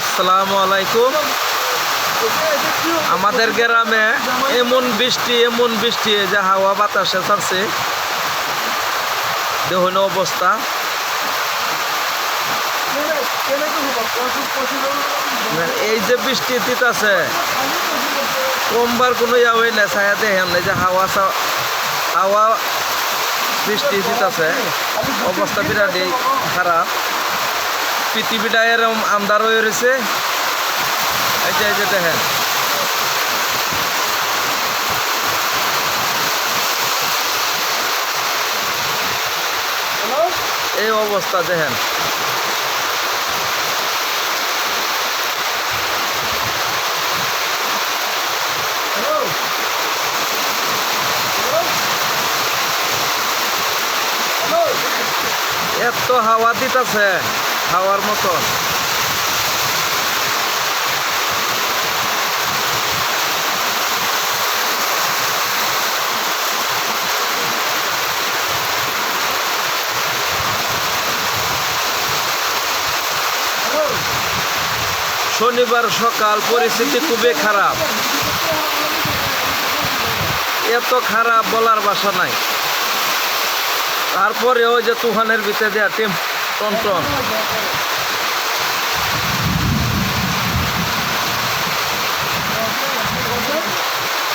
আসসালামু আলাইকুম। আমাদের গ্রামে এমন বৃষ্টি এমন বৃষ্টি যে হাওয়া বাতাসে ছাড়ছে দেখুন অবস্থা। এই যে বৃষ্টি দিতেছে কমবার কোনো ইয়া হই না, ছায়া দেখেন যে হাওয়া হাওয়া বৃষ্টি দিতেছে। অবস্থা বিরাটই খারাপ। পৃথিবীটা এরকম আন্দার হয়ে রয়েছে। এই এই যে দেখেন। এই অবস্থা, দেখেন। এত হাওয়া দিতেছে। হাওয়ার মতন শনিবার সকাল পরিস্থিতি খুবই খারাপ। এত খারাপ বলার বাসা নাই। তারপরেও যে তুফানের ভিতরে দেয়া টিম Pronto, pronto.